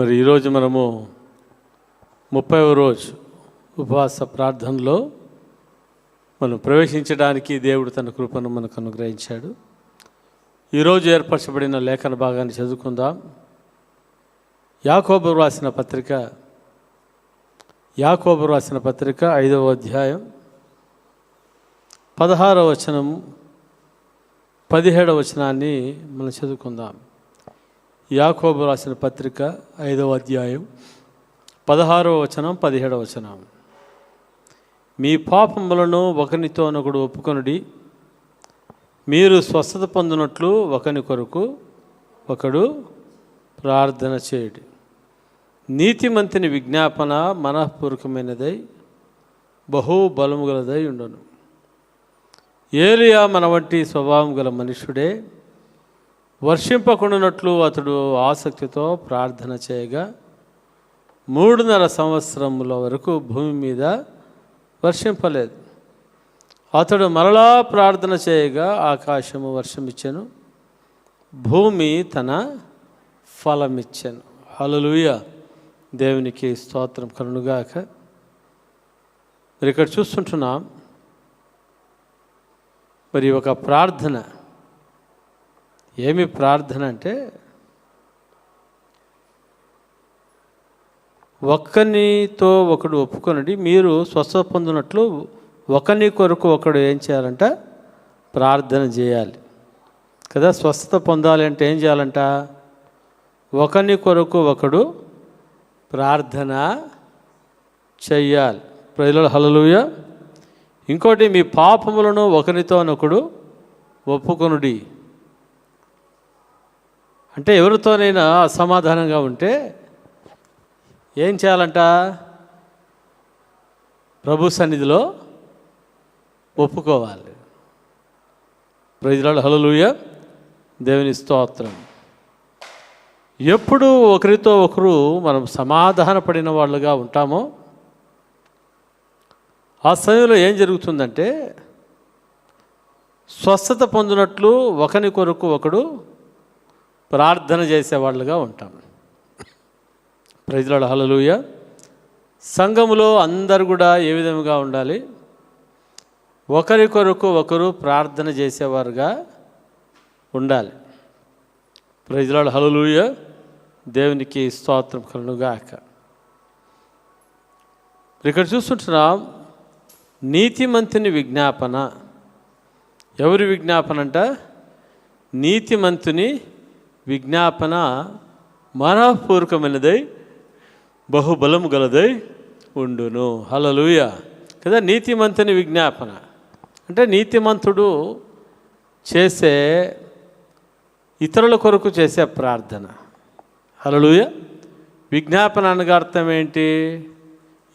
మరి ఈరోజు మనము ముప్పైవ రోజు ఉపవాస ప్రార్థనలో మనం ప్రవేశించడానికి దేవుడు తన కృపను మనకు అనుగ్రహించాడు. ఈరోజు ఏర్పరచబడిన లేఖన భాగాన్ని చదువుకుందాం. యాకోబు రాసిన పత్రిక యాకోబు రాసిన పత్రిక ఐదవ అధ్యాయం పదహారవ వచనం పదిహేడవ వచనాన్ని మనం చదువుకుందాం. యాకోబు రాసిన పత్రిక ఐదవ అధ్యాయం పదహారవ వచనం పదిహేడవ వచనం. మీ పాపములను ఒకనితోనొకడు ఒప్పుకొనుడి. మీరు స్వస్థత పొందినట్లు ఒకని కొరకు ఒకడు ప్రార్థన చేయడు. నీతిమంతుని విజ్ఞాపన మనఃపూర్వకమైనదై బహు బలము గలదై ఉండను. ఏలియా మన వంటి స్వభావం గల మనుషుడే వర్షింపకుండానట్లు అతడు ఆసక్తితో ప్రార్థన చేయగా మూడున్నర సంవత్సరముల వరకు భూమి మీద వర్షింపలేదు. అతడు మరలా ప్రార్థన చేయగా ఆకాశము వర్షమిచ్చాను భూమి తన ఫలమిచ్చాను. హలలుయ దేవునికి స్తోత్రం కనుగాక మరి ఇక్కడ చూస్తుంటున్నాం. మరి ఒక ప్రార్థన ఏమి ప్రార్థన అంటే ఒక్కనితో ఒకడు ఒప్పుకొనడి మీరు స్వస్థ పొందినట్లు ఒకని కొరకు ఒకడు ఏం చేయాలంట? ప్రార్థన చేయాలి. కదా స్వస్థత పొందాలి అంటే ఏం చేయాలంట? ఒకని కొరకు ఒకడు ప్రార్థన చెయ్యాలి. ప్రజల హలలుయ ఇంకోటి మీ పాపములను ఒకరితోనొకడు ఒప్పుకొనుడి. అంటే ఎవరితోనైనా అసమాధానంగా ఉంటే ఏం చేయాలంట? ప్రభు సన్నిధిలో ఒప్పుకోవాలి. ప్రజలాడు హలలుయ దేవుని స్తోత్రం. ఎప్పుడు ఒకరితో ఒకరు మనం సమాధానపడిన వాళ్ళుగా ఉంటామో. ఆ సమయంలో ఏం జరుగుతుందంటే స్వస్థత పొందినట్లు ఒకరి కొరకు ఒకడు ప్రార్థన చేసేవాళ్ళుగా ఉంటాం. ప్రజల హలలుయ సంఘములో అందరు కూడా ఏ విధముగా ఉండాలి? ఒకరి కొరకు ఒకరు ప్రార్థన చేసేవారుగా ఉండాలి. ప్రజల హలలుయ దేవునికి స్తోత్రం కలుగాక ఇక్కడ చూస్తుంటున్నాం నీతిమంతుని విజ్ఞాపన. ఎవరి విజ్ఞాపన అంట నీతిమంతుని విజ్ఞాపన మనఃపూర్వకమైనదై బహుబలము గలదై ఉండును. హలలుయ కదా నీతిమంతుని విజ్ఞాపన. అంటే నీతిమంతుడు చేసే ఇతరుల కొరకు చేసే ప్రార్థన. హలలుయ విజ్ఞాపన అనగా అర్థం ఏంటి?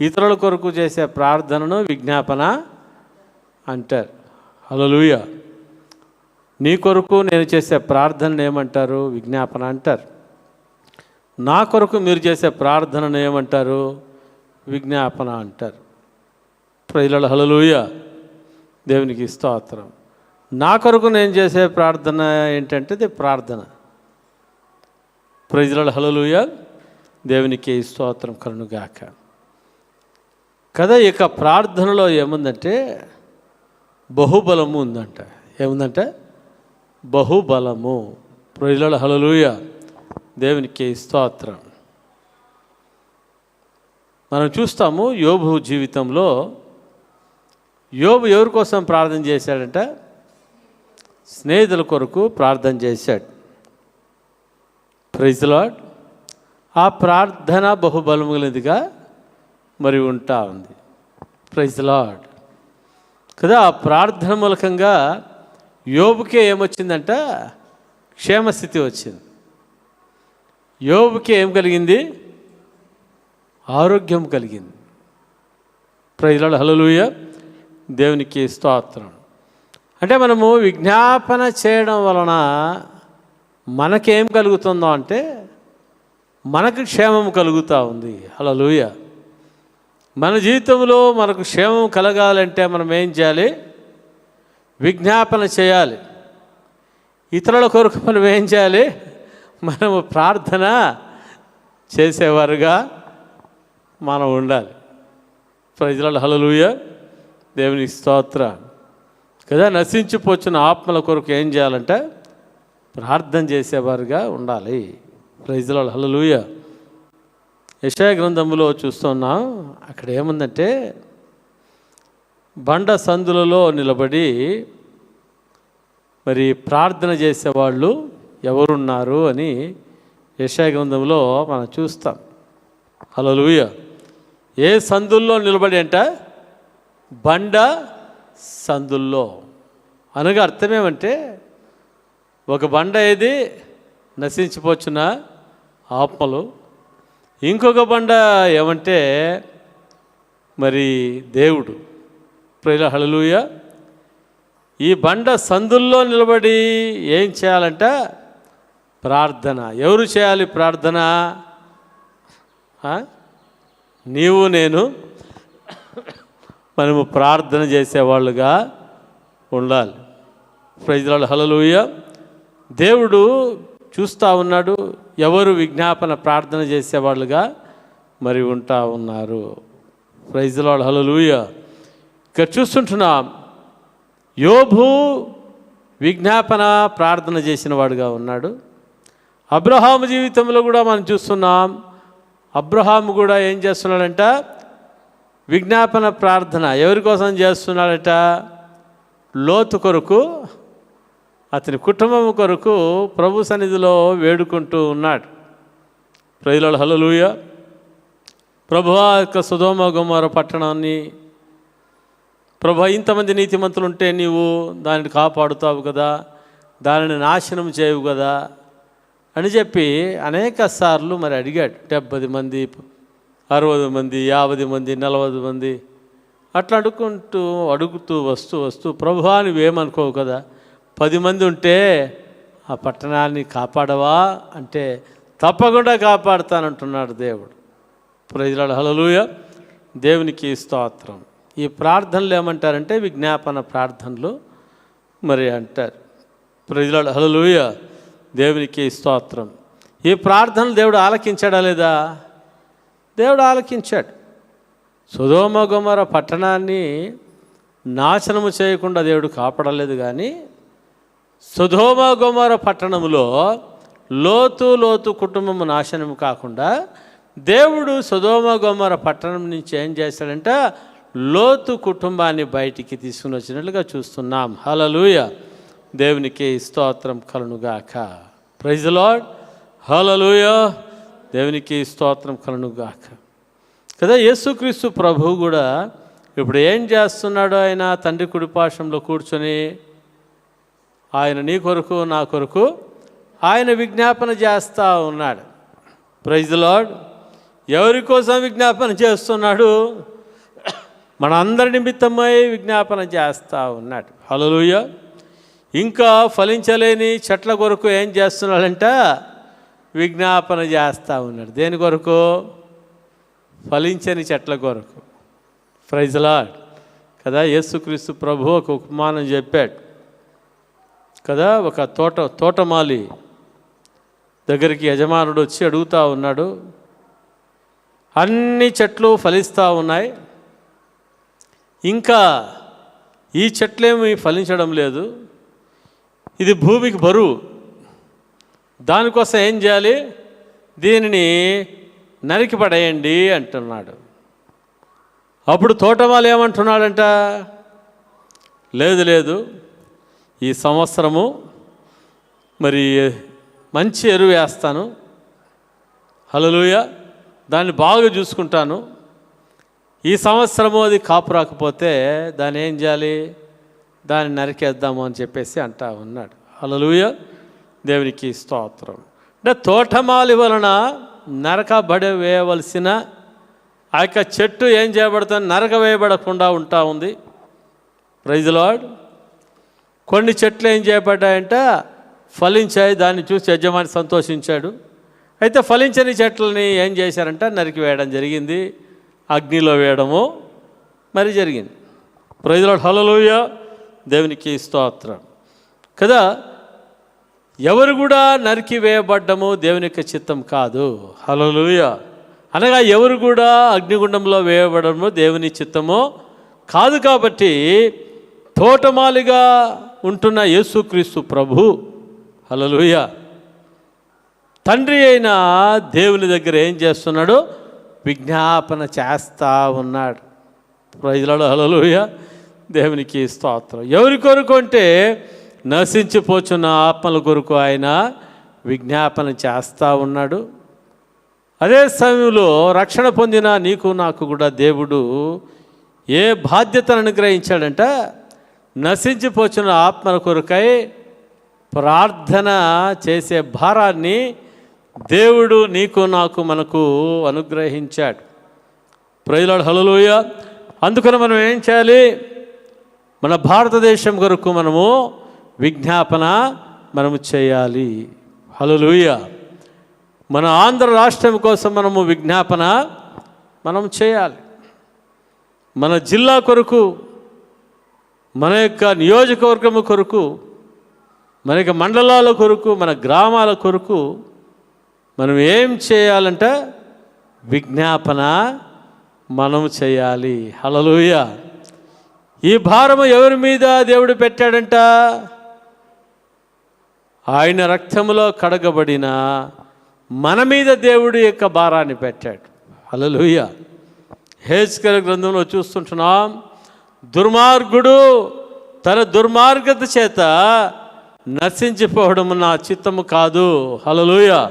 ఇతరుల కొరకు చేసే ప్రార్థనను విజ్ఞాపన అంటారు. హలలుయ నీ కొరకు నేను చేసే ప్రార్థనను ఏమంటారు? విజ్ఞాపన అంటారు. నా కొరకు మీరు చేసే ప్రార్థనను ఏమంటారు? విజ్ఞాపన అంటారు. ప్రజల హలలుయ దేవునికి స్తోత్రం. నా కొరకు నేను చేసే ప్రార్థన ఏంటంటే ఇది ప్రార్థన. ప్రజల హలలుయ దేవునికి స్తోత్రం కరుణుగాక. కదా ఇక ప్రార్థనలో ఏముందంటే బహుబలము ఉందంట. ఏముందంటే? బహుబలము. ప్రజల హలలుయ దేవునికి స్తోత్రం. మనం చూస్తాము యోబు జీవితంలో యోబు ఎవరి కోసం ప్రార్థన చేశాడంట? స్నేహితుల కొరకు ప్రార్థన చేశాడు. ప్రైజ్లాడ్ ఆ ప్రార్థన బహుబలములదిగా మరి ఉంటా ఉంది. ప్రైజ్లాడ్ కదా ఆ ప్రార్థన మూలకంగా యోబుకే ఏమొచ్చిందంట? క్షేమస్థితి వచ్చింది. యోబుకి ఏం కలిగింది? ఆరోగ్యం కలిగింది. ప్రజల హలలుయ దేవునికి స్తోత్రం. అంటే మనము విజ్ఞాపన చేయడం వలన మనకేం కలుగుతుందో అంటే మనకు క్షేమం కలుగుతూ ఉంది. హలలుయ మన జీవితంలో మనకు క్షేమం కలగాలంటే మనం ఏం చేయాలి? విజ్ఞాపన చేయాలి. ఇతరుల కొరకు మనం ఏం చేయాలి? మనము ప్రార్థన చేసేవారుగా మనం ఉండాలి. ప్రజల హలలుయ దేవుని స్తోత్ర కదా నశించిపోచిన ఆత్మల కొరకు ఏం చేయాలంటే ప్రార్థన చేసేవారుగా ఉండాలి. ప్రజల హలలుయ యశయ గ్రంథంలో చూస్తున్నాం అక్కడ ఏముందంటే బండ సందులలో నిలబడి మరి ప్రార్థన చేసేవాళ్ళు ఎవరున్నారు అని యశయ గ్రంథంలో మనం చూస్తాం. హలలుయ ఏ సందుల్లో నిలబడి అంట? బండ సందుల్లో. అనగా అర్థమేమంటే ఒక బండ ఏది? నశించిపోచున్న ఆత్మలు. ఇంకొక బండ ఏమంటే మరి దేవుడు. ప్రియుల హళలుయ ఈ బండ సందుల్లో నిలబడి ఏం చేయాలంట? ప్రార్థన. ఎవరు చేయాలి ప్రార్థన? నీవు నేను మనము ప్రార్థన చేసేవాళ్ళుగా ఉండాలి. ప్రజల హలలుయ దేవుడు చూస్తూ ఉన్నాడు ఎవరు విజ్ఞాపన ప్రార్థన చేసేవాళ్ళుగా మరి ఉంటా ఉన్నారు. ప్రైజ్లాడు హలలుయ ఇక్కడ చూస్తుంటున్నాం. యోభు విజ్ఞాపన ప్రార్థన చేసిన వాడుగా ఉన్నాడు. అబ్రహాము జీవితంలో కూడా మనం చూస్తున్నాం. అబ్రహాము కూడా ఏం చేస్తున్నాడంట? విజ్ఞాపన ప్రార్థన. ఎవరి కోసం చేస్తున్నాడట? లోతు కొరకు అతని కుటుంబం కొరకు ప్రభు సన్నిధిలో వేడుకుంటూ ఉన్నాడు. ప్రజల హలలుయ ప్రభువా యొక్క సుధోమ గుమార పట్టణాన్ని ప్రభు ఇంతమంది నీతిమంతులు ఉంటే నీవు దానిని కాపాడుతావు కదా దానిని నాశనం చేయవు కదా అని చెప్పి అనేక సార్లు మరి అడిగాడు. డెబ్బది మంది అరవై మంది యాభై మంది నలభై మంది అట్లా అడుక్కుంటూ అడుగుతూ వస్తూ వస్తూ ప్రభువా నువ్వేమనుకోవు కదా పది మంది ఉంటే ఆ పట్టణాన్ని కాపాడవా అంటే తప్పకుండా కాపాడుతానంటున్నాడు దేవుడు. ప్రజల హలలుయ దేవునికి స్తోత్రం. ఈ ప్రార్థనలు ఏమంటారంటే విజ్ఞాపన ప్రార్థనలు మరి అంటారు. ప్రజల హలలుయ దేవునికి స్తోత్రం. ఈ ప్రార్థనలు దేవుడు ఆలకించాడా లేదా? దేవుడు ఆలకించాడు. సుధోమ గుమర పట్టణాన్ని నాశనము చేయకుండా దేవుడు కాపాడలేదు కానీ సుధోమ గుమర పట్టణములో లోతు లోతు కుటుంబము నాశనము కాకుండా దేవుడు సుధోమ గుమర పట్టణం నుంచి ఏం చేశాడంటే? లోతు కుటుంబాన్ని బయటికి తీసుకుని వచ్చినట్లుగా చూస్తున్నాం. హలలుయ దేవునికి స్తోత్రం కలునుగాక. ప్రైజ్ లాడ్ హలలుయ దేవునికి స్తోత్రం కలునుగాక. కదా యేసుక్రీస్తు ప్రభువు కూడా ఇప్పుడు ఏం చేస్తున్నాడో ఆయన తండ్రి కుడిపాశంలో కూర్చొని ఆయన నీ కొరకు నా కొరకు ఆయన విజ్ఞాపన చేస్తూ ఉన్నాడు. ప్రైజ్ లాడ్ ఎవరి కోసం విజ్ఞాపన చేస్తున్నాడు? మన అందరి నిమిత్తమై విజ్ఞాపన చేస్తూ ఉన్నాడు. హలోయ ఇంకా ఫలించలేని చెట్ల కొరకు ఏం చేస్తున్నాడంట? విజ్ఞాపన చేస్తూ ఉన్నాడు. దేని కొరకు? ఫలించని చెట్ల కొరకు. ప్రైజ్లా కదా యేసుక్రీస్తు ప్రభు ఒక ఉపమానం చెప్పాడు. కదా ఒక తోట తోటమాలి దగ్గరికి యజమానుడు వచ్చి అడుగుతూ ఉన్నాడు. అన్ని చెట్లు ఫలిస్తూ ఉన్నాయి. ఇంకా ఈ చెట్లేమి ఫలించడం లేదు. ఇది భూమికి బరువు. దానికోసం ఏం చేయాలి? దీనిని నరికి పడేయండి అంటున్నాడు. అప్పుడు తోటమాలు ఏమంటున్నాడంట? లేదు లేదు. ఈ సంవత్సరము మరి మంచి ఎరువు వేస్తాను. హలలుయ దాన్ని బాగా చూసుకుంటాను. ఈ సంవత్సరము అది కాపు రాకపోతే దాన్ని ఏం చేయాలి? దాన్ని నరికేద్దాము అని చెప్పేసి అంటా ఉన్నాడు. అలలుయ దేవునికి స్తోత్రం. అంటే తోటమాలి వలన నరకబడి వేయవలసిన ఆ యొక్క చెట్టు ఏం చేయబడుతుంది? నరక వేయబడకుండా ఉంటా ఉంది. ప్రైజ్ లాడ్ కొన్ని చెట్లు ఏం చేయబడ్డాయంటే ఫలించాయి. దాన్ని చూసి యజమాని సంతోషించాడు. అయితే ఫలించని చెట్లని ఏం చేశారంటే నరికి వేయడం జరిగింది. అగ్నిలో వేయడము మరి జరిగింది. ప్రజల హలలోయ దేవునికి స్తోత్రం. కదా? ఎవరు కూడా నరికి వేయబడ్డము దేవుని యొక్క చిత్తం కాదు. హలోలుయ అనగా ఎవరు కూడా అగ్నిగుండంలో వేయబడము దేవుని చిత్తము కాదు కాబట్టి తోటమాలిగా ఉంటున్న యేసుక్రీస్తు ప్రభు. హలలుయ తండ్రి అయిన దేవుని దగ్గర ఏం చేస్తున్నాడు? విజ్ఞాపన చేస్తా ఉన్నాడు. ప్రజలలో హలలుయ దేవునికి స్తోత్రం. ఎవరి కొరకు అంటే నశించిపోచున్న ఆత్మల కొరకు ఆయన విజ్ఞాపన చేస్తూ ఉన్నాడు. అదే సమయంలో రక్షణ పొందిన నీకు నాకు కూడా దేవుడు ఏ బాధ్యతను అనుగ్రహించాడంట? నశించిపోచున్న ఆత్మల కొరకై ప్రార్థన చేసే భారాన్ని దేవుడు నీకు నాకు మనకు అనుగ్రహించాడు. ప్రజలాడు హలలోయ అందుకని మనం ఏం చేయాలి? మన భారతదేశం కొరకు మనము విజ్ఞాపన మనము చేయాలి. హలలుయ మన ఆంధ్ర రాష్ట్రం కోసం మనము విజ్ఞాపన మనం చేయాలి. మన జిల్లా కొరకు మన యొక్క నియోజకవర్గము కొరకు మన యొక్క మండలాల కొరకు మన గ్రామాల కొరకు మనం ఏం చేయాలంటే విజ్ఞాపన మనం చేయాలి. హలలుయ ఈ భారము ఎవరి మీద దేవుడు పెట్టాడంట? ఆయన రక్తములో కడగబడిన మన మీద దేవుడు యొక్క భారాన్ని పెట్టాడు. హలలుయ హేస్కర గ్రంథంలో చూస్తుంటున్నాం దుర్మార్గుడు తన దుర్మార్గత చేత నశించిపోవడం నా చిత్తము కాదు. హలలుయ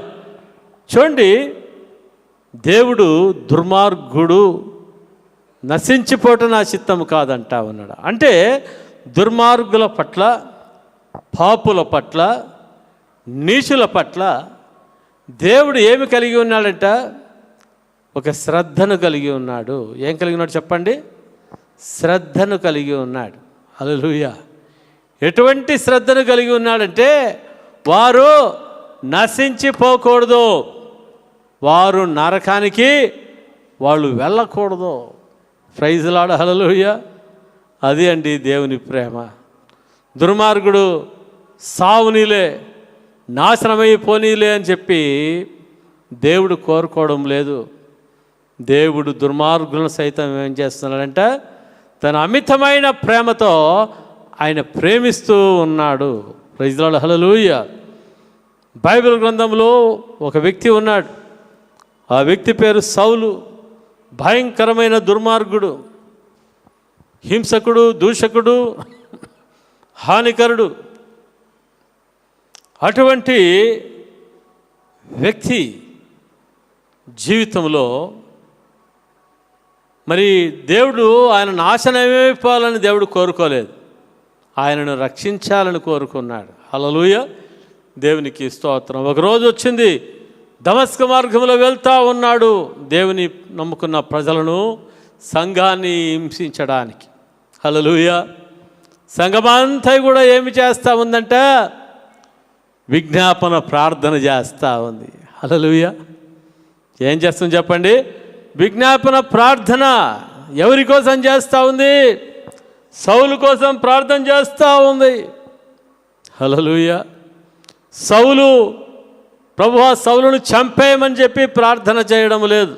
చూడండి దేవుడు దుర్మార్గుడు నశించిపోవటం నా చిత్తం కాదంటా ఉన్నాడు. అంటే దుర్మార్గుల పట్ల పాపుల పట్ల నీచుల పట్ల దేవుడు ఏమి కలిగి ఉన్నాడంట? ఒక శ్రద్ధను కలిగి ఉన్నాడు. ఏం కలిగి ఉన్నాడు చెప్పండి? శ్రద్ధను కలిగి ఉన్నాడు. అలలుయ ఎటువంటి శ్రద్ధను కలిగి ఉన్నాడంటే వారు నశించిపోకూడదు. వారు నరకానికి వాళ్ళు వెళ్ళకూడదు. ప్రైజులాడ హలలుయ అది అండి దేవుని ప్రేమ. దుర్మార్గుడు సావునిలే నాశనమైపోనీలే అని చెప్పి దేవుడు కోరుకోవడం లేదు. దేవుడు దుర్మార్గులను సైతం ఏం చేస్తున్నాడంటే తన అమితమైన ప్రేమతో ఆయన ప్రేమిస్తూ ఉన్నాడు. ప్రజల హలలుయ బైబిల్ గ్రంథంలో ఒక వ్యక్తి ఉన్నాడు. ఆ వ్యక్తి పేరు సౌలు భయంకరమైన దుర్మార్గుడు హింసకుడు దూషకుడు హానికరుడు. అటువంటి వ్యక్తి జీవితంలో మరి దేవుడు ఆయన నాశనమైపోవాలని దేవుడు కోరుకోలేదు. ఆయనను రక్షించాలని కోరుకున్నాడు. అలలుయ దేవునికి స్తోత్రం. ఒకరోజు వచ్చింది దమస్క మార్గంలో వెళ్తూ ఉన్నాడు. దేవుని నమ్ముకున్న ప్రజలను సంఘాన్ని హింసించడానికి. హలలుయ సంఘమంతా కూడా ఏమి చేస్తూ ఉందంటే? విజ్ఞాపన ప్రార్థన చేస్తూ ఉంది. హలలుయ ఏం చేస్తుంది చెప్పండి? విజ్ఞాపన ప్రార్థన ఎవరి కోసం చేస్తూ ఉంది? సౌలు కోసం ప్రార్థన చేస్తూ ఉంది. హలలుయ సౌలు ప్రభు సౌలును చంపేయమని చెప్పి ప్రార్థన చేయడం లేదు.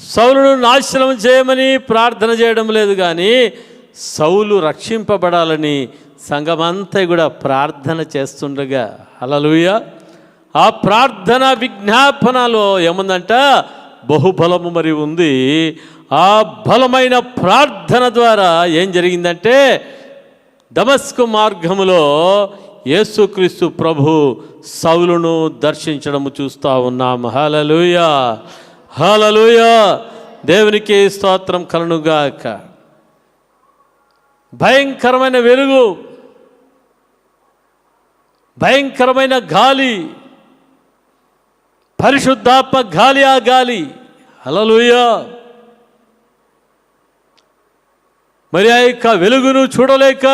సౌలును నాశనం చేయమని ప్రార్థన చేయడం లేదు కానీ సౌలు రక్షింపబడాలని సంఘమంతా కూడా ప్రార్థన చేస్తుండగా అలలుయ ఆ ప్రార్థన విజ్ఞాపనలో ఏముందంట? బహుబలము మరి ఉంది. ఆ బలమైన ప్రార్థన ద్వారా ఏం జరిగిందంటే దమస్కు మార్గములో యేసుక్రీస్తు ప్రభు సౌలును దర్శించడము చూస్తూ ఉన్నాం. హలలుయ హలలుయ దేవునికి స్తోత్రం కలనుగాక భయంకరమైన వెలుగు. భయంకరమైన గాలి. పరిశుద్ధాత్మ గాలి ఆ గాలి. హలలుయ మరి ఆ యొక్క వెలుగును చూడలేక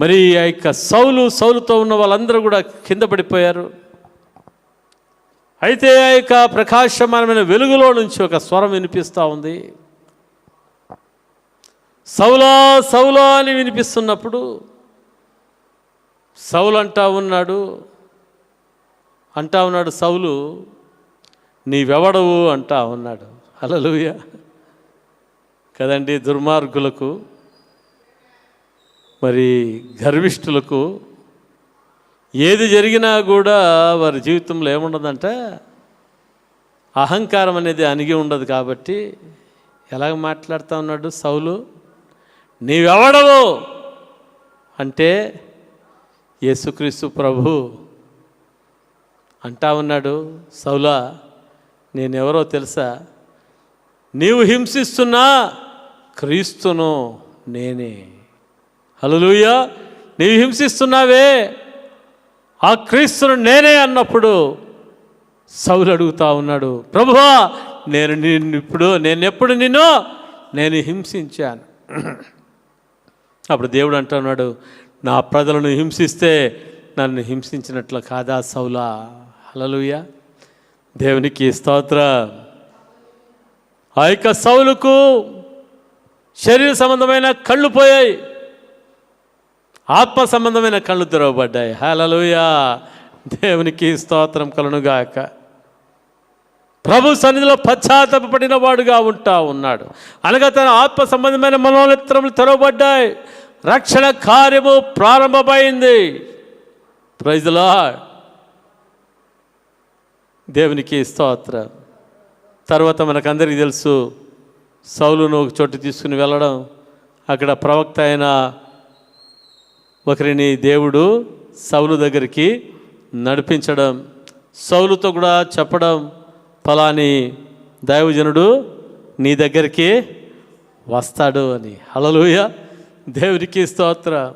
మరి ఆ యొక్క సౌలు సౌలుతో ఉన్న వాళ్ళందరూ కూడా కింద పడిపోయారు. అయితే ఆ యొక్క ప్రకాశమానమైన వెలుగులో నుంచి ఒక స్వరం వినిపిస్తూ ఉంది. సౌలా సౌలా అని వినిపిస్తున్నప్పుడు సౌలు అంటా ఉన్నాడు. అంటా ఉన్నాడు సౌలు నీవెవడవు? అంటా ఉన్నాడు. అలలుయ కదండి దుర్మార్గులకు మరి గర్విష్ఠులకు ఏది జరిగినా కూడా వారి జీవితంలో ఏముండదంటే? అహంకారం అనేది అణిగి ఉండదు కాబట్టి ఎలాగ మాట్లాడుతూ ఉన్నాడు సౌలు? నీవెవడవు? అంటే యేసుక్రీస్తు ప్రభు అంటా ఉన్నాడు సౌలా నేనెవరో తెలుసా? నీవు హింసిస్తున్నా క్రీస్తును నేనే. హల్లెలూయా. నీవు హింసిస్తున్నావే. ఆ క్రీస్తును నేనే అన్నప్పుడు సౌలు అడుగుతా ఉన్నాడు ప్రభువా నేను నిన్ను ఇప్పుడు నేను ఎప్పుడు నిన్ను నేను హింసించాను. అప్పుడు దేవుడు అంటున్నాడు నా ప్రజలను హింసిస్తే నన్ను హింసించినట్లు కాదా సౌలా? హలలుయ దేవునికి స్తోత్ర. ఆ యొక్క సౌలుకు శరీర సంబంధమైన కళ్ళు పోయాయి. ఆత్మ సంబంధమైన కళ్ళు తెరవబడ్డాయి. హలలుయా దేవునికి స్తోత్రం కలునుగాక ప్రభు సన్నిధిలో పశ్చాత్తపడిన వాడుగా ఉంటా ఉన్నాడు. అనగా తన ఆత్మ సంబంధమైన మనోనేత్రములు తెరవబడ్డాయి. రక్షణ కార్యము ప్రారంభమైంది. ప్రైజ్లా దేవునికి స్తోత్రం. తర్వాత మనకందరికీ తెలుసు సౌలును ఒక చోటు తీసుకుని వెళ్ళడం అక్కడ ప్రవక్త అయిన ఒకరిని దేవుడు సౌలు దగ్గరికి నడిపించడం సౌలుతో కూడా చెప్పడం ఫలాని దైవజనుడు నీ దగ్గరికి వస్తాడు అని. హలలుయ దేవునికి స్తోత్ర.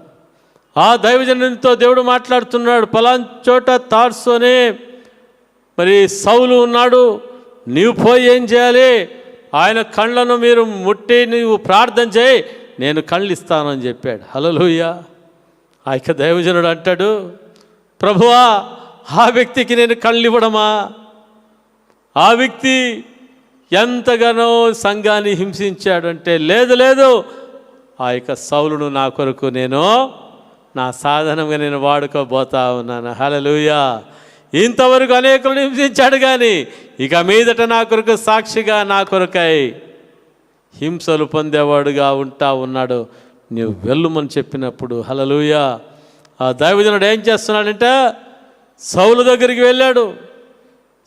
ఆ దైవజనునితో దేవుడు మాట్లాడుతున్నాడు ఫలాని చోట తార్సోనే మరి సౌలు ఉన్నాడు నీవు పోయి ఏం చేయాలి? ఆయన కళ్ళను మీరు ముట్టి నీవు ప్రార్థన చేయి నేను కళ్ళు ఇస్తానని చెప్పాడు. హలలుయ్యా ఆ యొక్క దైవజనుడు అంటాడు ప్రభువా ఆ వ్యక్తికి నేను కళ్ళు ఇవ్వడమా ఆ వ్యక్తి ఎంతగానో సంఘాన్ని హింసించాడంటే లేదు లేదు ఆ యొక్క సౌలును నా కొరకు నేను నా సాధనంగా నేను వాడుకోబోతా ఉన్నాను. హలలుయా ఇంతవరకు అనేకులను హింసించాడు కానీ ఇక మీదట నా కొరకు సాక్షిగా నా కొరకై హింసలు పొందేవాడుగా ఉంటా ఉన్నాడు. నీవు వెళ్ళుమని చెప్పినప్పుడు హలలుయ ఆ దైవజనుడు ఏం చేస్తున్నాడంటే సౌలు దగ్గరికి వెళ్ళాడు.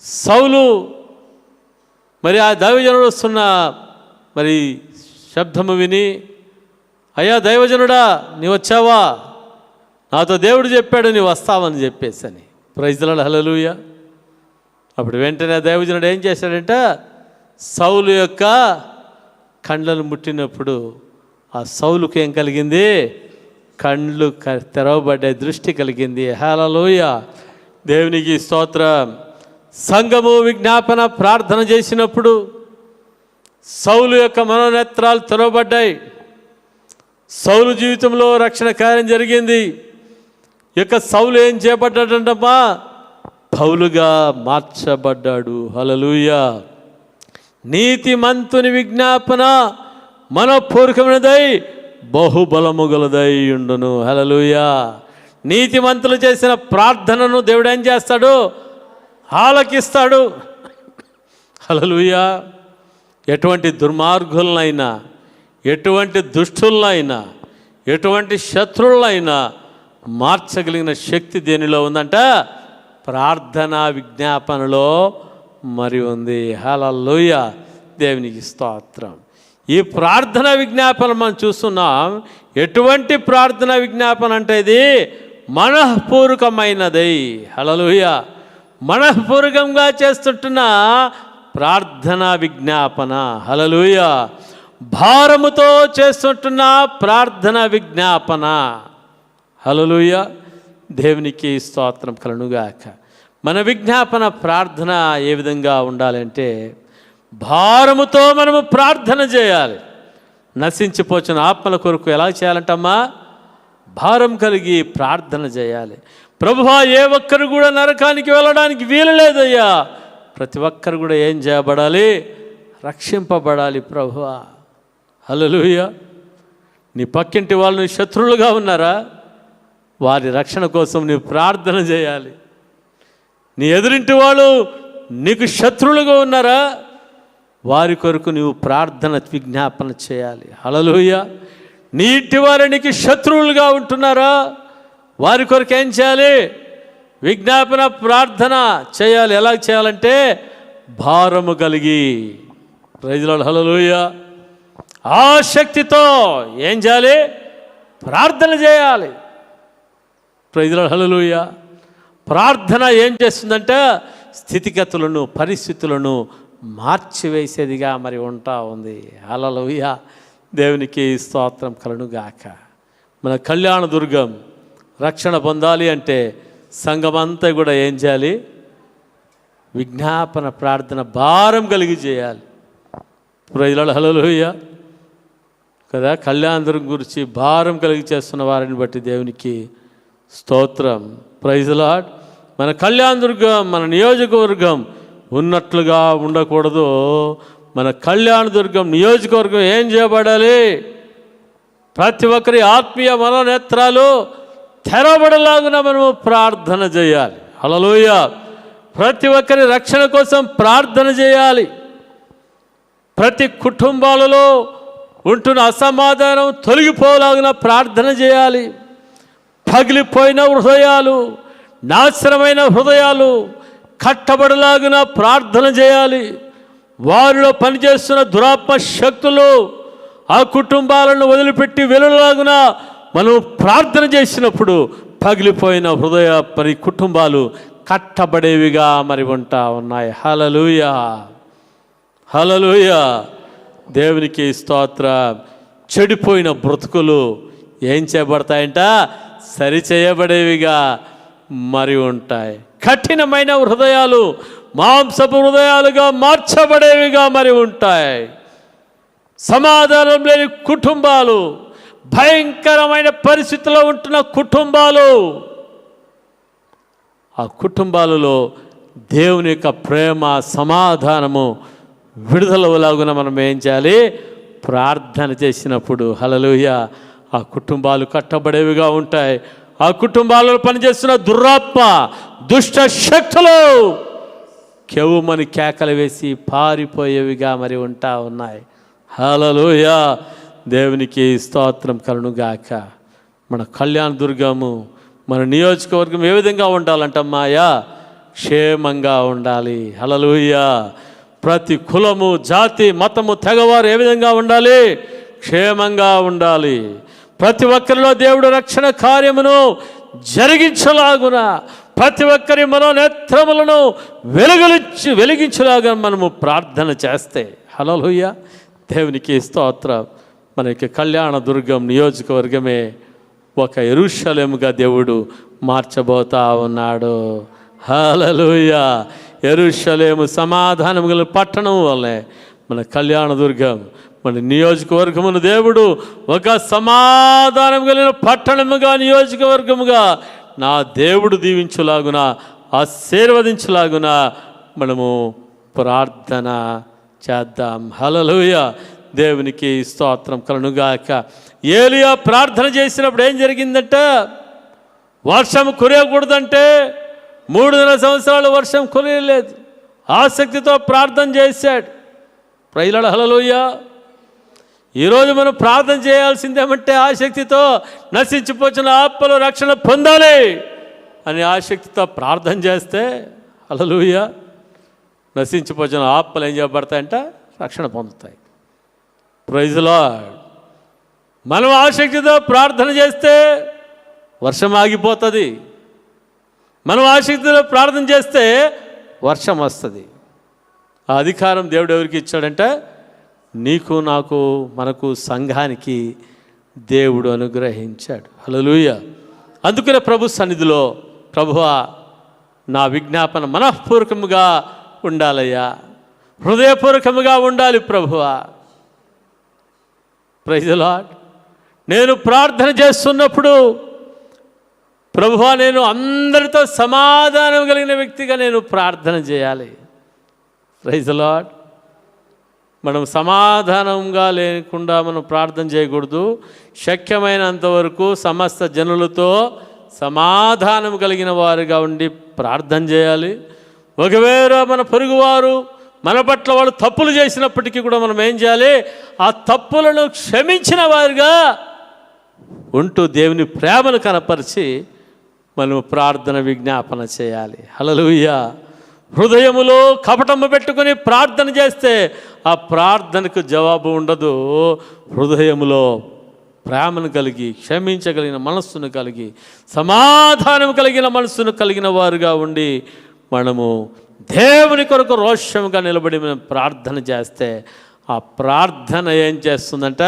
సౌలు మరి ఆ దైవజనుడు వస్తున్న మరి శబ్దము విని అయ్యా దైవజనుడా నీ వచ్చావా? నాతో దేవుడు చెప్పాడు నీ వస్తావని చెప్పేసి అని ప్రైజ్లలో హలలుయ అప్పుడు వెంటనే దైవజనుడు ఏం చేశాడంటే సౌలు యొక్క కండ్లను ముట్టినప్పుడు ఆ సౌలుకు ఏం కలిగింది? కళ్ళు క- తెరవబడ్డాయి దృష్టి కలిగింది. హేలలోయ దేవునికి స్తోత్ర. సంఘము విజ్ఞాపన ప్రార్థన చేసినప్పుడు సౌలు యొక్క మనోనేత్రాలు తెరవబడ్డాయి. సౌలు జీవితంలో రక్షణ కార్యం జరిగింది. యొక్క సౌలు ఏం చేపడ్డాడంటమ్మా పౌలుగా మార్చబడ్డాడు. హలలుయా నీతిమంతుని విజ్ఞాపన మనఃపూర్వకమైనదై బహుబలము గలదై ఉండును. హలలుయా నీతిమంతులు చేసిన ప్రార్థనను దేవుడు ఏం చేస్తాడు? ఆలకిస్తాడు. హలలుయా ఎటువంటి దుర్మార్గులనైనా ఎటువంటి దుష్టులనైనా ఎటువంటి శత్రువులైనా మార్చగలిగిన శక్తి దేనిలో ఉందంట? ప్రార్థనా విజ్ఞాపనలో మరి ఉంది. హలలుయ దేవునికి స్తోత్రం. ఈ ప్రార్థన విజ్ఞాపన మనం చూస్తున్నాం. ఎటువంటి ప్రార్థన విజ్ఞాపన అంటే ఇది? మనఃపూర్వకమైనది. హలలుయ మనఃపూర్వకంగా చేస్తుంటున్న ప్రార్థన విజ్ఞాపన. హలలుయ భారముతో చేస్తుంటున్న ప్రార్థన విజ్ఞాపన. హలలుయ దేవునికి స్తోత్రం కలనుగాక మన విజ్ఞాపన ప్రార్థన ఏ విధంగా ఉండాలంటే భారముతో మనము ప్రార్థన చేయాలి. నశించిపోచిన ఆత్మల కొరకు ఎలా చేయాలంటమ్మా? భారం కలిగి ప్రార్థన చేయాలి. ప్రభువా ఏ ఒక్కరు కూడా నరకానికి వెళ్ళడానికి వీలు లేదయ్యా. ప్రతి ఒక్కరు కూడా ఏం చేయబడాలి? రక్షింపబడాలి ప్రభువా. హలోయ నీ పక్కింటి వాళ్ళు శత్రువులుగా ఉన్నారా? వారి రక్షణ కోసం నీవు ప్రార్థన చేయాలి. నీ ఎదురింటి వాళ్ళు నీకు శత్రువులుగా ఉన్నారా? వారి కొరకు నీవు ప్రార్థన విజ్ఞాపన చేయాలి. హలలోయ నీ ఇంటి శత్రువులుగా ఉంటున్నారా? వారి కొరకు ఏం చేయాలి? విజ్ఞాపన ప్రార్థన చేయాలి. ఎలా చేయాలంటే భారము కలిగి. ప్రజలు హలలోయ ఆసక్తితో ఏం చేయాలి? ప్రార్థన చేయాలి. ప్రజల హలలోయ ప్రార్థన ఏం చేస్తుందంటే స్థితిగతులను పరిస్థితులను మార్చివేసేదిగా మరి ఉంటా ఉంది. హలలుయ దేవునికి స్తోత్రం కలునుగాక. మన కళ్యాణ దుర్గం రక్షణ పొందాలి అంటే సంఘమంతా కూడా ఏం చేయాలి? విజ్ఞాపన ప్రార్థన భారం కలిగి చేయాలి. ప్రజల హలలుయ కదా? కళ్యాణ దుర్గం గురించి భారం కలిగి చేస్తున్న వారిని బట్టి దేవునికి స్తోత్రం. ప్రైజ్లాడ్ మన కళ్యాణ దుర్గం మన నియోజకవర్గం ఉన్నట్లుగా ఉండకూడదు. మన కళ్యాణదుర్గం నియోజకవర్గం ఏం చేయబడాలి? ప్రతి ఒక్కరి ఆత్మీయ మనోనేత్రాలు తెరబడలాగున మనము ప్రార్థన చేయాలి. అలలోయ ప్రతి ఒక్కరి రక్షణ కోసం ప్రార్థన చేయాలి. ప్రతి కుటుంబాలలో ఉంటున్న అసమాధానం తొలగిపోలాగిన ప్రార్థన చేయాలి. పగిలిపోయిన హృదయాలు నాశనమైన హృదయాలు కట్టబడలాగిన ప్రార్థన చేయాలి. వారిలో పనిచేస్తున్న దురాత్మ శక్తులు ఆ కుటుంబాలను వదిలిపెట్టి వెళ్ళలాగున మనం ప్రార్థన చేసినప్పుడు పగిలిపోయిన హృదయ పరి కుటుంబాలు కట్టబడేవిగా మరి ఉంటా ఉన్నాయి. హలలుయ హలలుయ దేవునికి స్తోత్ర. చెడిపోయిన బ్రతుకులు ఏం చేయబడతాయంట? సరి చేయబడేవిగా మరి ఉంటాయి. కఠినమైన హృదయాలు మాంసపు హృదయాలుగా మార్చబడేవిగా మరి ఉంటాయి. సమాధానం లేని కుటుంబాలు భయంకరమైన పరిస్థితిలో ఉంటున్న కుటుంబాలు. ఆ కుటుంబాలలో దేవుని యొక్క ప్రేమ సమాధానము విడుదలలాగున మనం ఏం చేయాలి? ప్రార్థన చేసినప్పుడు హలలుయ ఆ కుటుంబాలు కట్టబడేవిగా ఉంటాయి. ఆ కుటుంబాలలో పనిచేస్తున్న దురాత్మ దుష్ట శక్తులు కెవుమని కేకలు వేసి పారిపోయేవిగా మరి ఉంటా ఉన్నాయి. హలలుయ దేవునికి స్తోత్రం కరుణుగాక మన కళ్యాణ దుర్గము మన నియోజకవర్గం ఏ విధంగా ఉండాలంటమ్మాయా? క్షేమంగా ఉండాలి. హలలుయ ప్రతి కులము జాతి మతము తెగవారు ఏ విధంగా ఉండాలి? క్షేమంగా ఉండాలి. ప్రతి ఒక్కరిలో దేవుడు రక్షణ కార్యమును జరిగించలాగున ప్రతి ఒక్కరి మనోనేత్రములను వెలుగులిచ్చి వెలిగించలాగా మనము ప్రార్థన చేస్తే. హలలుయ దేవునికి స్తోత్రం. మనకి కళ్యాణ దుర్గం నియోజకవర్గమే ఒక ఎరుషలేముగా దేవుడు మార్చబోతా ఉన్నాడు. హలలుయ ఎరుషలేము సమాధానం గల పట్టణం వల్లే మన కళ్యాణ దుర్గం మన నియోజకవర్గమును దేవుడు ఒక సమాధానం కలిగిన పట్టణముగా నియోజకవర్గముగా నా దేవుడు దీవించులాగున ఆశీర్వదించులాగున మనము ప్రార్థన చేద్దాం. హలలుయ దేవునికి స్తోత్రం కలనుగాక ఏలియా ప్రార్థన చేసినప్పుడు ఏం జరిగిందంట? వర్షం కురియకూడదంటే మూడున్నర సంవత్సరాలు వర్షం కురియలేదు. ఆసక్తితో ప్రార్థన చేశాడు. ప్రజల హలలోయ ఈరోజు మనం ప్రార్థన చేయాల్సిందేమంటే ఆసక్తితో నశించిపోచిన ఆత్మలు రక్షణ పొందాలి అని ఆసక్తితో ప్రార్థన చేస్తే అలలుయ నశించిపోచిన ఆత్మలు ఏం చేయబడతాయంట? రక్షణ పొందుతాయి. ప్రైజ్లా మనం ఆసక్తితో ప్రార్థన చేస్తే వర్షం ఆగిపోతుంది. మనం ఆసక్తితో ప్రార్థన చేస్తే వర్షం వస్తుంది. ఆ అధికారం దేవుడు ఎవరికి ఇచ్చాడంటే? నీకు నాకు మనకు సంఘానికి దేవుడు అనుగ్రహించాడు. హలలుయ అందుకనే ప్రభు సన్నిధిలో ప్రభువా నా విజ్ఞాపన మనఃపూర్వకముగా ఉండాలయ్యా. హృదయపూర్వకముగా ఉండాలి ప్రభువా. ప్రజలా నేను ప్రార్థన చేస్తున్నప్పుడు ప్రభువా నేను అందరితో సమాధానం కలిగిన వ్యక్తిగా నేను ప్రార్థన చేయాలి. ప్రైజ్ లాడ్ మనం సమాధానంగా లేకుండా మనం ప్రార్థన చేయకూడదు. శక్యమైనంత వరకు సమస్త జనులతో సమాధానం కలిగిన వారుగా ఉండి ప్రార్థన చేయాలి. ఒకవేళ మన పొరుగువారు మన పట్ల వాళ్ళు తప్పులు చేసినప్పటికీ కూడా మనం ఏం చేయాలి? ఆ తప్పులను క్షమించిన వారుగా ఉంటూ దేవుని ప్రేమను కనపరిచి మనం ప్రార్థన విజ్ఞాపన చేయాలి. హలలుయ్యా హృదయములో కపటము పెట్టుకొని ప్రార్థన చేస్తే ఆ ప్రార్థనకు జవాబు ఉండదు. హృదయములో ప్రేమను కలిగి క్షమించగలిగిన మనస్సును కలిగి సమాధానం కలిగిన మనస్సును కలిగిన వారుగా ఉండి మనము దేవుని కొరకు రోషంగా నిలబడి మనం ప్రార్థన చేస్తే ఆ ప్రార్థన ఏం చేస్తుందంట?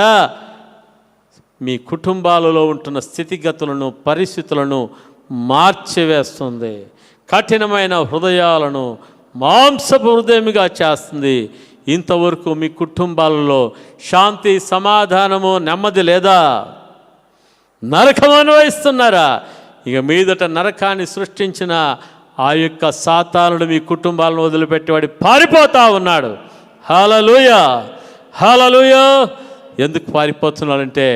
మీ కుటుంబాలలో ఉంటున్న స్థితిగతులను పరిస్థితులను మార్చివేస్తుంది. కఠినమైన హృదయాలను మాంసపు హృదయముగా చేస్తుంది. ఇంతవరకు మీ కుటుంబాలలో శాంతి సమాధానము నెమ్మది లేదా? నరకం అనుభవిస్తున్నారా? ఇక మీదట నరకాన్ని సృష్టించిన ఆ యొక్క సాతానుడు మీ కుటుంబాలను వదిలిపెట్టి వాడి పారిపోతా ఉన్నాడు. హలలుయ హలలుయ ఎందుకు పారిపోతున్నాడంటే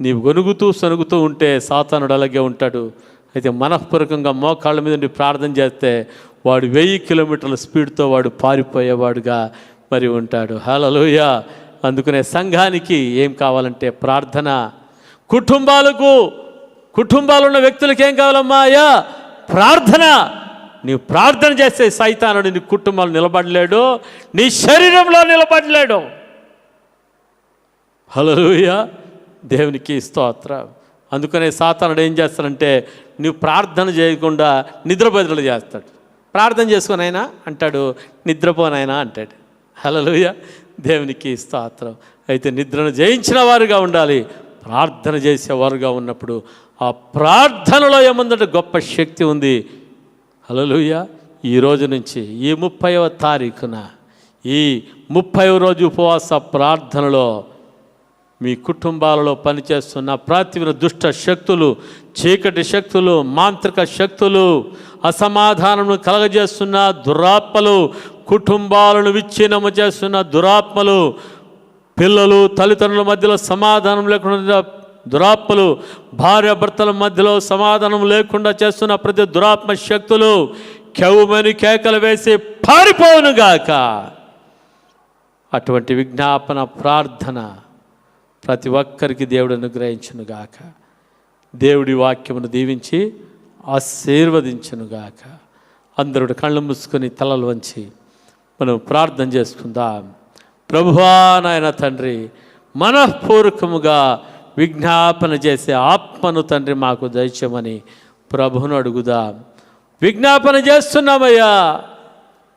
నీవు గొనుగుతూ సనుగుతూ ఉంటే సాతానుడు అలాగే ఉంటాడు. అయితే మనఃపూర్వకంగా మోకాళ్ళ మీద నుండి ప్రార్థన చేస్తే వాడు వెయ్యి కిలోమీటర్ల స్పీడ్తో వాడు పారిపోయేవాడుగా మరి ఉంటాడు. హలలోయ అందుకనే సంఘానికి ఏం కావాలంటే ప్రార్థన. కుటుంబాలకు కుటుంబాలు ఉన్న వ్యక్తులకు ఏం కావాలమ్మా అయ్యా? ప్రార్థన. నీవు ప్రార్థన చేస్తే సైతానుడు నీ కుటుంబాలు నిలబడలేడు నీ శరీరంలో నిలబడలేడు. హలోయ దేవునికి స్తోత్రం. అందుకనే సాతానుడు ఏం చేస్తాడంటే నువ్వు ప్రార్థన చేయకుండా నిద్రబదులు చేస్తాడు. ప్రార్థన చేసుకునైనా అంటాడు. నిద్రపోనైనా అంటాడు. హలలుయ దేవునికి స్తోత్రం. అయితే నిద్రను జయించిన వారుగా ఉండాలి. ప్రార్థన చేసేవారుగా ఉన్నప్పుడు ఆ ప్రార్థనలో ఏముందంటే గొప్ప శక్తి ఉంది. హలలుయ ఈ రోజు నుంచి ఈ ముప్పైవ తారీఖున ఈ ముప్పై రోజు ఉపవాస ప్రార్థనలో మీ కుటుంబాలలో పనిచేస్తున్న ప్రాతివిన దుష్ట శక్తులు చీకటి శక్తులు మాంత్రిక శక్తులు అసమాధానము కలగజేస్తున్న దురాత్మలు కుటుంబాలను విచ్ఛిన్నము చేస్తున్న దురాత్మలు పిల్లలు తల్లిదండ్రుల మధ్యలో సమాధానం లేకుండా దురాత్మలు భార్య భర్తల మధ్యలో సమాధానం లేకుండా చేస్తున్న ప్రతి దురాత్మ శక్తులు కెవుమని కేకలు వేసి పారిపోనుగాక అటువంటి విజ్ఞాపన ప్రార్థన ప్రతి ఒక్కరికి దేవుడు అనుగ్రహించునుగాక. దేవుడి వాక్యమును దీవించి ఆశీర్వదించునుగాక. అందరుడు కళ్ళు మూసుకొని తలలు వంచి మనం ప్రార్థన చేసుకుందాం. ప్రభువా నాయన తండ్రి మనఃపూర్వకముగా విజ్ఞాపన చేసే ఆత్మను తండ్రి మాకు దయచమని ప్రభువును అడుగుదాం. విజ్ఞాపన చేస్తున్నామయ్యా.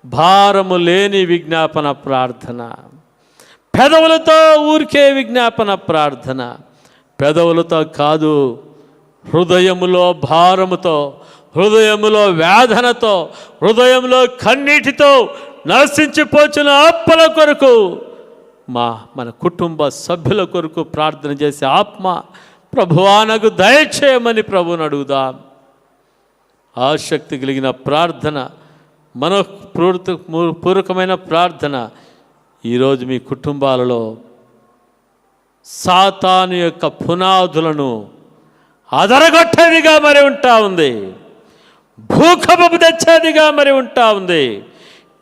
భారము లేని విజ్ఞాపన ప్రార్థన. పెదవులతో ఊరికే విజ్ఞాపన ప్రార్థన. పెదవులతో కాదు హృదయములో భారముతో హృదయములో వేదనతో హృదయంలో కన్నీటితో నరసించిపోచిన ఆత్మల కొరకు మా మన కుటుంబ సభ్యుల కొరకు ప్రార్థన చేసే ఆత్మ ప్రభువానకు దయచేయమని ప్రభువుని అడుగుదాం. ఆసక్తి కలిగిన ప్రార్థన మనఃపూర్త పూర్వకమైన ప్రార్థన ఈరోజు మీ కుటుంబాలలో సాతాను యొక్క పునాదులను అదరగొట్టేదిగా మరి ఉంటా ఉంది. భూకంపము తెచ్చేదిగా మరి ఉంటా ఉంది.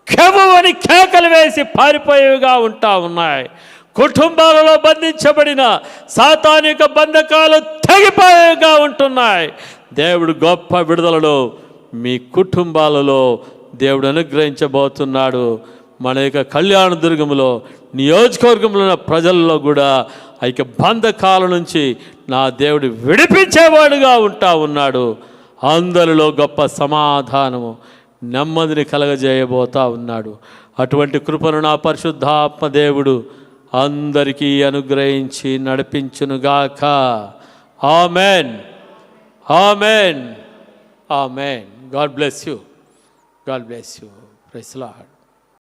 కెమని కేకలు వేసి పారిపోయేవిగా ఉంటా ఉన్నాయి. కుటుంబాలలో బంధించబడిన సాతానిక బంధకాలు తెగిపోయేవిగా ఉంటున్నాయి. దేవుడు గొప్ప విడుదలలో మీ కుటుంబాలలో దేవుడు అనుగ్రహించబోతున్నాడు. మన యొక్క కళ్యాణదుర్గంలో నియోజకవర్గంలో ఉన్న ప్రజల్లో కూడా ఆ యొక్క బంధకాల నుంచి నా దేవుడు విడిపించేవాడుగా ఉంటా ఉన్నాడు. అందరిలో గొప్ప సమాధానము నెమ్మదిని కలగజేయబోతా ఉన్నాడు. అటువంటి కృపను నా పరిశుద్ధాత్మ దేవుడు అందరికీ అనుగ్రహించి నడిపించునుగాక. Amen. Amen. Amen. God bless you. God bless you. Praise Lord